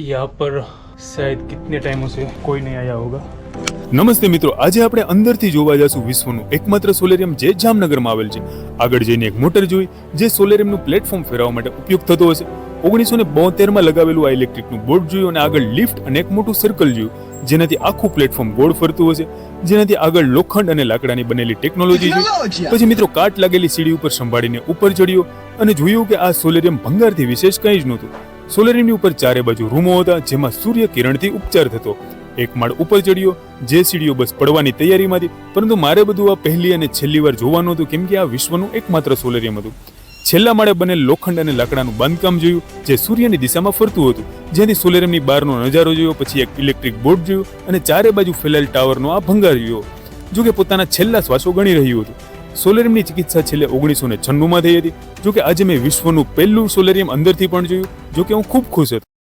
यहाँ पर शायद कितने टाइमों से कोई नहीं आया होगा નમસ્તે મિત્રો આજે આપણે અંદરથી જોવા જશું વિશ્વનું એકમાત્ર સોલેરિયમ જે જામનગરમાં આવેલ છે આગળ જઈને એક મોટર જોઈ જે સોલેરિયમનું પ્લેટફોર્મ ફેરવવા માટે ઉપયોગ થતો હશે ઓગણીસો ને બોતેરમાં લગાવેલું આ ઇલેક્ટ્રિકનું બોર્ડ જોયું અને આગળ લિફ્ટ અને એક મોટું સર્કલ જોયું જેનાથી આખું પ્લેટફોર્મ ગોળ ફરતું હશે જેનાથી આગળ લોખંડ અને લાકડાની બનેલી ટેકનોલોજી જોઈ પછી મિત્રો કાટ લાગેલી સીડી ઉપર સંભાળીને ઉપર ચડ્યો અને જોયું કે આ સોલેરિયમ ભંગારથી વિશેષ કંઈ જ નહોતું સોલેરિયમની ઉપર ચારે બાજુ રૂમો હતા, જેમાં સૂર્ય કિરણથી ઉપચાર થતો. એક માળ ઉપર ચડ્યો, જે સીડીઓ બસ પડવાની તૈયારીમાં હતી પરંતુ મારે બધું આ પહેલી અને છેલ્લી વાર જોવાનું હતું, કેમ કે આ વિશ્વનું એકમાત્ર સોલેરિયમ હતું. છેલ્લા માળે બનેલ લોખંડ અને લાકડાનું બાંધકામ જોયું, જે સૂર્યની દિશામાં ફરતું હતું. જેથી સોલેરિયમની બહારનો નજારો જોયો, પછી એક ઇલેક્ટ્રિક બોર્ડ જોયું અને ચારે બાજુ ફેલાયેલ ટાવરનો આ ભંગાર જોયો. જો કે પોતાના છેલ્લા શ્વાસો ગણી રહ્યું હતું. સોલેરિયમની ચિકિત્સા છેલ્લે ઓગણીસો ને છન્નુંમાં થઈ હતી. જોકે આજે મેં વિશ્વનું પહેલું સોલેરિયમ અંદરથી પણ જોયું. જો કે હું ખૂબ ખુશ હતો.